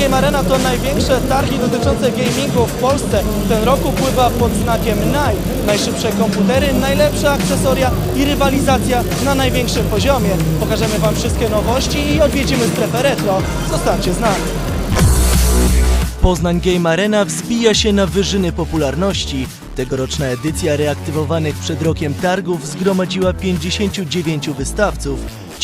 Arena to największe targi dotyczące gamingu w Polsce. Ten rok upływa pod znakiem NAI. Najszybsze komputery, najlepsze akcesoria i rywalizacja na największym poziomie. Pokażemy Wam wszystkie nowości i odwiedzimy strefę retro. Zostańcie z nami. Poznań Game Arena wzbija się na wyżyny popularności. Tegoroczna edycja reaktywowanych przed rokiem targów zgromadziła 59 wystawców.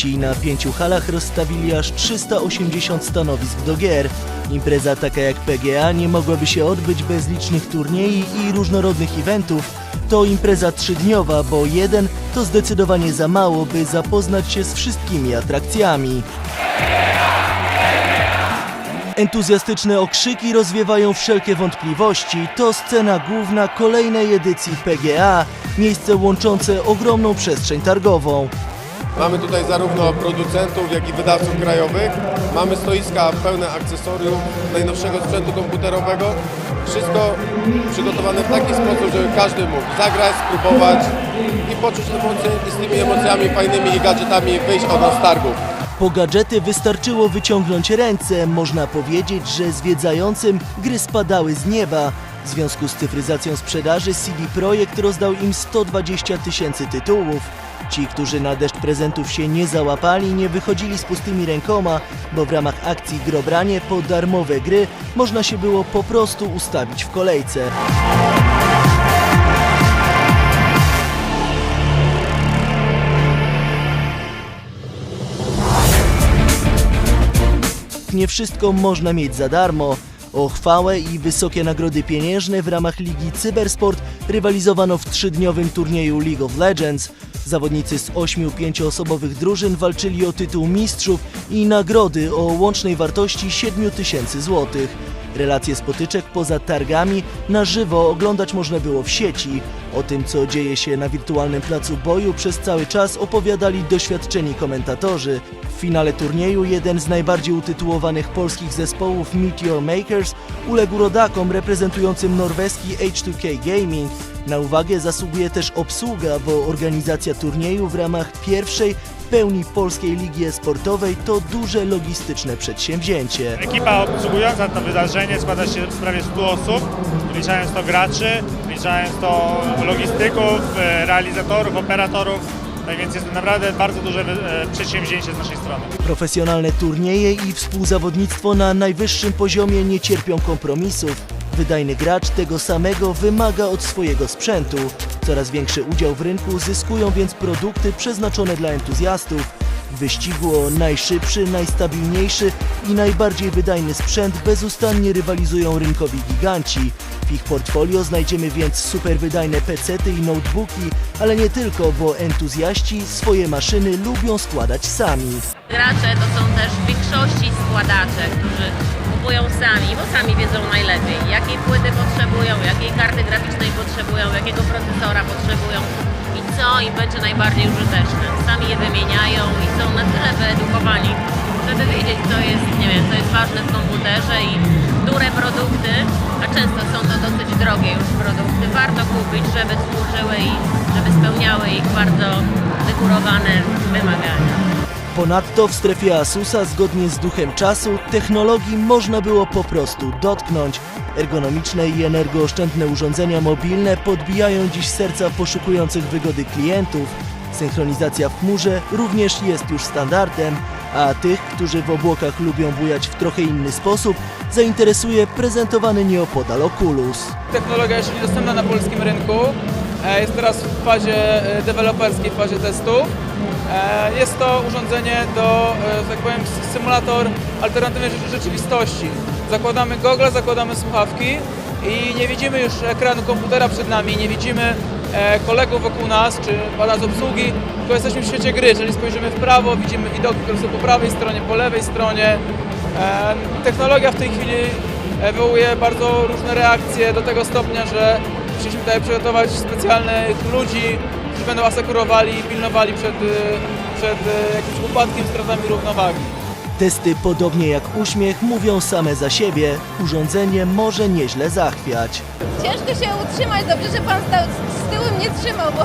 Na pięciu halach rozstawili aż 380 stanowisk do gier. Impreza taka jak PGA nie mogłaby się odbyć bez licznych turniej i różnorodnych eventów. To impreza trzydniowa, bo jeden to zdecydowanie za mało, by zapoznać się z wszystkimi atrakcjami. Entuzjastyczne okrzyki rozwiewają wszelkie wątpliwości. To scena główna kolejnej edycji PGA, miejsce łączące ogromną przestrzeń targową. Mamy tutaj zarówno producentów, jak i wydawców krajowych. Mamy stoiska pełne akcesoriów, najnowszego sprzętu komputerowego. Wszystko przygotowane w taki sposób, żeby każdy mógł zagrać, spróbować i poczuć emocje i z tymi emocjami fajnymi i gadżetami wyjść od nas targów. Po gadżety wystarczyło wyciągnąć ręce. Można powiedzieć, że zwiedzającym gry spadały z nieba. W związku z cyfryzacją sprzedaży CD Projekt rozdał im 120 tysięcy tytułów. Ci, którzy na deszcz prezentów się nie załapali, nie wychodzili z pustymi rękoma, bo w ramach akcji Grobranie po darmowe gry można się było po prostu ustawić w kolejce. Nie wszystko można mieć za darmo. O chwałę i wysokie nagrody pieniężne w ramach Ligi Cybersport rywalizowano w trzydniowym turnieju League of Legends. Zawodnicy z ośmiu pięcioosobowych drużyn walczyli o tytuł mistrzów i nagrody o łącznej wartości 7 tysięcy złotych. Relacje z potyczek poza targami na żywo oglądać można było w sieci. O tym, co dzieje się na wirtualnym placu boju przez cały czas opowiadali doświadczeni komentatorzy. W finale turnieju jeden z najbardziej utytułowanych polskich zespołów Meteor Makers uległ rodakom reprezentującym norweski H2K Gaming. Na uwagę zasługuje też obsługa, bo organizacja turnieju w ramach pierwszej pełni polskiej ligi e-sportowej to duże logistyczne przedsięwzięcie. Ekipa obsługująca to wydarzenie składa się z prawie 100 osób, wliczając to graczy, wliczając to logistyków, e, realizatorów, operatorów. Tak więc jest to naprawdę bardzo duże e, przedsięwzięcie z naszej strony. Profesjonalne turnieje i współzawodnictwo na najwyższym poziomie nie cierpią kompromisów. Wydajny gracz tego samego wymaga od swojego sprzętu. Coraz większy udział w rynku zyskują więc produkty przeznaczone dla entuzjastów. Wyścigu o najszybszy, najstabilniejszy i najbardziej wydajny sprzęt bezustannie rywalizują rynkowi giganci. W ich portfolio znajdziemy więc super wydajne pecety i notebooki, ale nie tylko, bo entuzjaści swoje maszyny lubią składać sami. Gracze to są też w większości składacze, którzy kupują sami, bo sami wiedzą najlepiej, jakiej płyty potrzebują, jakiej karty graficznej potrzebują, jakiego procesora potrzebują i co im będzie najbardziej użyteczne. Sami je wymieniają i są na tyle wyedukowani, żeby wiedzieć, co jest, nie wiem, co jest ważne w komputerze i które produkty, a często są to dosyć drogie już produkty, warto kupić, żeby służyły i żeby spełniały ich bardzo wygórowane wymagania. Ponadto w strefie Asusa, zgodnie z duchem czasu, technologii można było po prostu dotknąć. Ergonomiczne i energooszczędne urządzenia mobilne podbijają dziś serca poszukujących wygody klientów. Synchronizacja w chmurze również jest już standardem, a tych, którzy w obłokach lubią bujać w trochę inny sposób, zainteresuje prezentowany nieopodal Oculus. Technologia jeszcze niedostępna na polskim rynku. E, Jest teraz w fazie e, deweloperskiej, w fazie testów. E, Jest to urządzenie do, tak powiem, symulator alternatywnej rze- rzeczywistości. Zakładamy gogle, zakładamy słuchawki i nie widzimy już ekranu komputera przed nami, nie widzimy kolegów wokół nas, czy pana z obsługi, tylko jesteśmy w świecie gry, jeżeli spojrzymy w prawo, widzimy widoki, które są po prawej stronie, po lewej stronie. Technologia w tej chwili wywołuje bardzo różne reakcje do tego stopnia, że musieliśmy tutaj przygotować specjalnych ludzi, którzy będą asekurowali i pilnowali przed, y, przed y, jakimś upadkiem, stratami równowagi. Testy, podobnie jak uśmiech, mówią same za siebie. Urządzenie może nieźle zachwiać. Ciężko się utrzymać, dobrze, że pan stał z tyłu mnie trzymał, bo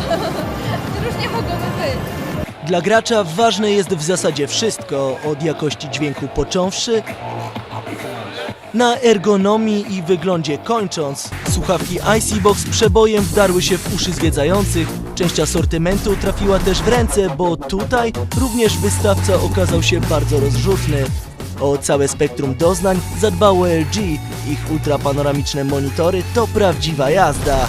różnie mogłoby być. Dla gracza ważne jest w zasadzie wszystko, od jakości dźwięku począwszy, Na ergonomii i wyglądzie kończąc, słuchawki IC Box przebojem wdarły się w uszy zwiedzających. Część asortymentu trafiła też w ręce, bo tutaj również wystawca okazał się bardzo rozrzutny. O całe spektrum doznań zadbało LG. Ich ultrapanoramiczne monitory to prawdziwa jazda.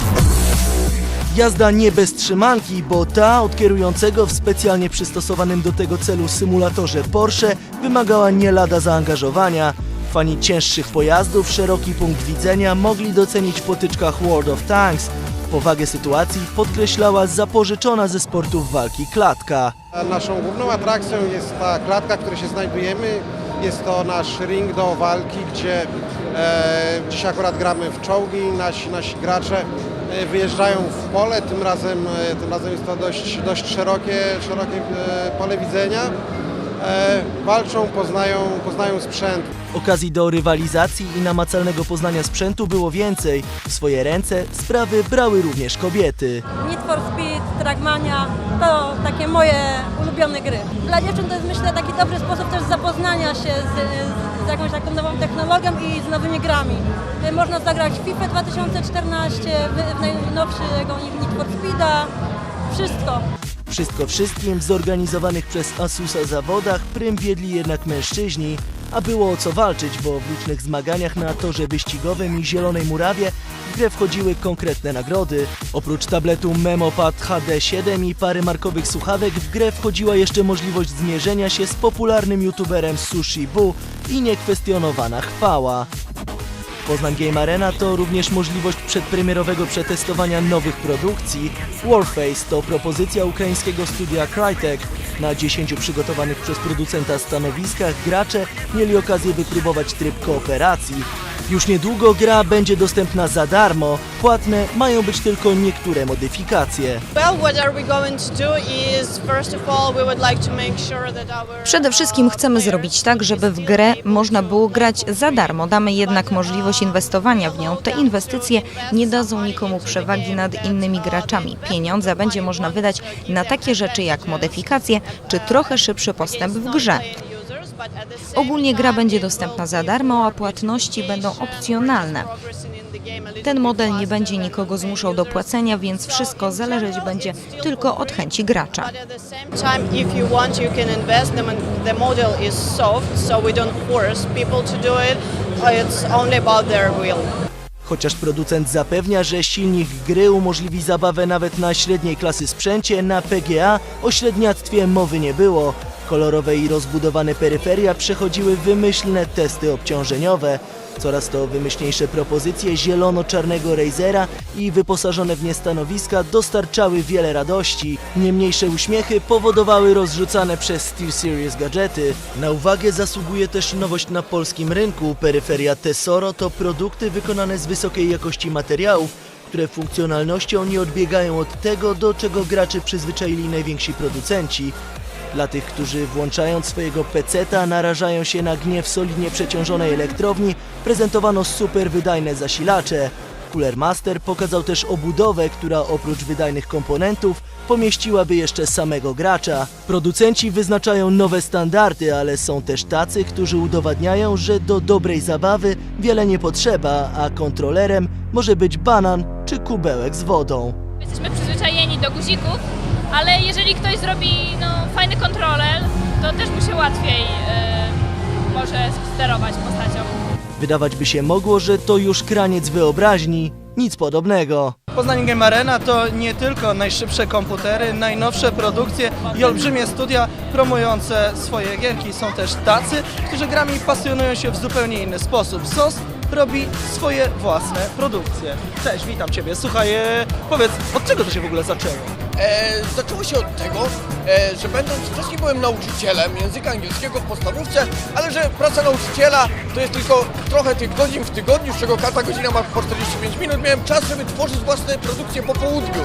Jazda nie bez trzymanki, bo ta od kierującego w specjalnie przystosowanym do tego celu symulatorze Porsche wymagała nie lada zaangażowania. Fani cięższych pojazdów, szeroki punkt widzenia mogli docenić w potyczkach World of Tanks. Powagę sytuacji podkreślała zapożyczona ze sportów walki klatka. Naszą główną atrakcją jest ta klatka, w której się znajdujemy. Jest to nasz ring do walki, gdzie e, dziś akurat gramy w czołgi. Nasi, nasi gracze e, wyjeżdżają w pole. Tym razem, e, tym razem jest to dość, dość szerokie, szerokie e, pole widzenia. E, walczą, poznają, poznają sprzęt. Okazji do rywalizacji i namacalnego poznania sprzętu było więcej. W swoje ręce sprawy brały również kobiety. Need for Speed, Trackmania to takie moje ulubione gry. Dla dziewczyn to jest myślę taki dobry sposób też zapoznania się z, z jakąś taką nową technologią i z nowymi grami. Y, Można zagrać w FIFA 2014, w, w najnowszego Need for Speeda, wszystko. Wszystko wszystkim w zorganizowanych przez Asusa zawodach prym wiedli jednak mężczyźni, a było o co walczyć, bo w licznych zmaganiach na torze wyścigowym i Zielonej Murawie w grę wchodziły konkretne nagrody. Oprócz tabletu MemoPad HD7 i pary markowych słuchawek w grę wchodziła jeszcze możliwość zmierzenia się z popularnym youtuberem Sushi Bu i niekwestionowana chwała. Poznań Game Arena to również możliwość przedpremierowego przetestowania nowych produkcji. Warface to propozycja ukraińskiego studia Crytek. Na 10 przygotowanych przez producenta stanowiskach gracze mieli okazję wypróbować tryb kooperacji. Już niedługo gra będzie dostępna za darmo, płatne mają być tylko niektóre modyfikacje. Przede wszystkim chcemy zrobić tak, żeby w grę można było grać za darmo. Damy jednak możliwość inwestowania w nią. Te inwestycje nie dadzą nikomu przewagi nad innymi graczami. Pieniądze będzie można wydać na takie rzeczy jak modyfikacje czy trochę szybszy postęp w grze. Ogólnie gra będzie dostępna za darmo, a płatności będą opcjonalne. Ten model nie będzie nikogo zmuszał do płacenia, więc wszystko zależeć będzie tylko od chęci gracza. Chociaż producent zapewnia, że silnik gry umożliwi zabawę nawet na średniej klasy sprzęcie, na PGA o średniactwie mowy nie było. Kolorowe i rozbudowane peryferia przechodziły wymyślne testy obciążeniowe. Coraz to wymyślniejsze propozycje zielono-czarnego Razera i wyposażone w nie stanowiska dostarczały wiele radości. Nie mniejsze uśmiechy powodowały rozrzucane przez SteelSeries gadżety. Na uwagę zasługuje też nowość na polskim rynku. Peryferia Tesoro to produkty wykonane z wysokiej jakości materiałów, które funkcjonalnością nie odbiegają od tego, do czego graczy przyzwyczaili najwięksi producenci. Dla tych, którzy włączając swojego peceta narażają się na gniew solidnie przeciążonej elektrowni, prezentowano super wydajne zasilacze. Cooler Master pokazał też obudowę, która oprócz wydajnych komponentów pomieściłaby jeszcze samego gracza. Producenci wyznaczają nowe standardy, ale są też tacy, którzy udowadniają, że do dobrej zabawy wiele nie potrzeba, a kontrolerem może być banan czy kubełek z wodą. Jesteśmy przyzwyczajeni do guzików, ale jeżeli ktoś zrobi no, fajny kontroler, to też mu się łatwiej y, może sterować postacią. Wydawać by się mogło, że to już kraniec wyobraźni, nic podobnego. Poznań Game Arena to nie tylko najszybsze komputery, najnowsze produkcje i olbrzymie studia promujące swoje gierki. Są też tacy, którzy grami pasjonują się w zupełnie inny sposób. SOS robi swoje własne produkcje. Cześć, witam Ciebie. Słuchaj, e, powiedz, od czego to się w ogóle zaczęło? E, zaczęło się od tego, e, że będąc wcześniej byłem nauczycielem języka angielskiego w podstawówce, ale że praca nauczyciela to jest tylko trochę tych godzin w tygodniu, z czego każda godzina ma po 45 minut. Miałem czas, żeby tworzyć własne produkcje po południu.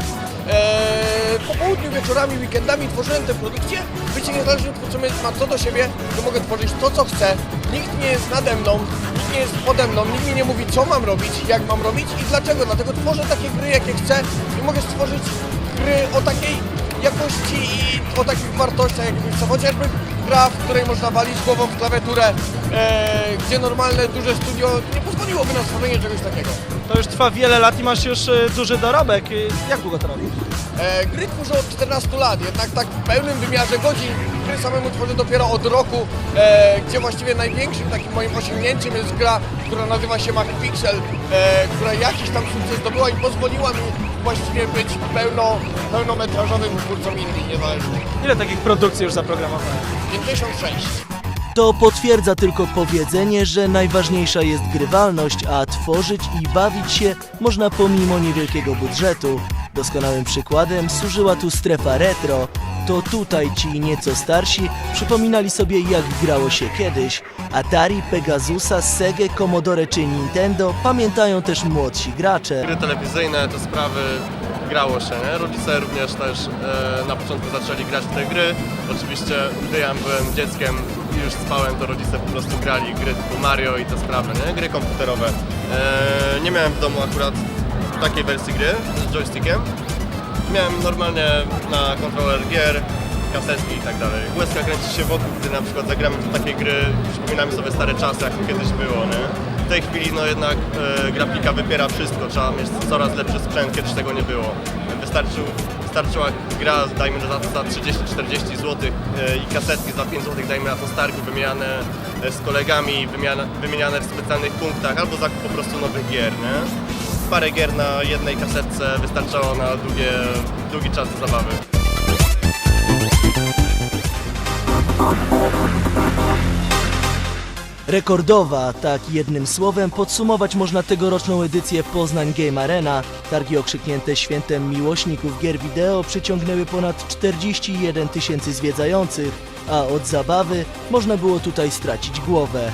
E, po południu, wieczorami, weekendami tworzyłem te produkcje. Bycie niezależnym twórcą jest- ma to do siebie, że mogę tworzyć to, co chcę. Nikt nie jest nade mną, nikt nie jest pode mną, nikt mi nie mówi, co mam robić, jak mam robić i dlaczego. Dlatego tworzę takie gry, jakie chcę i mogę stworzyć gry o takiej jakości i o takich wartościach, jakby co chociażby gra, w której można walić głową w klawiaturę, e, gdzie normalne duże studio nie pozwoliłoby na stworzenie czegoś takiego. To już trwa wiele lat i masz już e, duży dorobek. E, Jak długo to robisz? E, gry tworzę od 14 lat, jednak tak w pełnym wymiarze godzin gry samemu tworzę dopiero od roku, e, gdzie właściwie największym takim moim osiągnięciem jest gra, która nazywa się MacPixel, e, która jakiś tam sukces zdobyła i pozwoliła mi właściwie być pełno, pełnometrażowym twórcą indie niezależnym. Ile takich produkcji już zaprogramowałeś? 56. To potwierdza tylko powiedzenie, że najważniejsza jest grywalność, a tworzyć i bawić się można pomimo niewielkiego budżetu. Doskonałym przykładem służyła tu strefa retro. To tutaj ci nieco starsi przypominali sobie jak grało się kiedyś. Atari, Pegasusa, Sega, Commodore czy Nintendo pamiętają też młodsi gracze. Gry telewizyjne, te sprawy grało się, nie? Rodzice również też e, na początku zaczęli grać w te gry. Oczywiście, gdy ja byłem dzieckiem i już spałem, to rodzice po prostu grali gry typu Mario i te sprawy, nie? Gry komputerowe. E, nie miałem w domu akurat takiej wersji gry z joystickiem. Miałem normalnie na kontroler gier, kasetki i tak dalej. Łezka kręci się wokół, gdy na przykład zagramy takie gry, przypominamy sobie stare czasy, jak to kiedyś było, nie? W tej chwili no jednak e, grafika wypiera wszystko, trzeba mieć coraz lepszy sprzęt, kiedyś tego nie było. Wystarczył, wystarczyła gra, dajmy to za 30-40 zł e, i kasetki za 5 zł, dajmy na to starku, wymieniane e, z kolegami, wymiana, wymieniane w specjalnych punktach, albo zakup po prostu nowych gier, nie? Parę gier na jednej kasetce wystarczało na długie, długi czas zabawy. Rekordowa, tak jednym słowem podsumować można tegoroczną edycję Poznań Game Arena. Targi okrzyknięte świętem miłośników gier wideo przyciągnęły ponad 41 tysięcy zwiedzających, a od zabawy można było tutaj stracić głowę.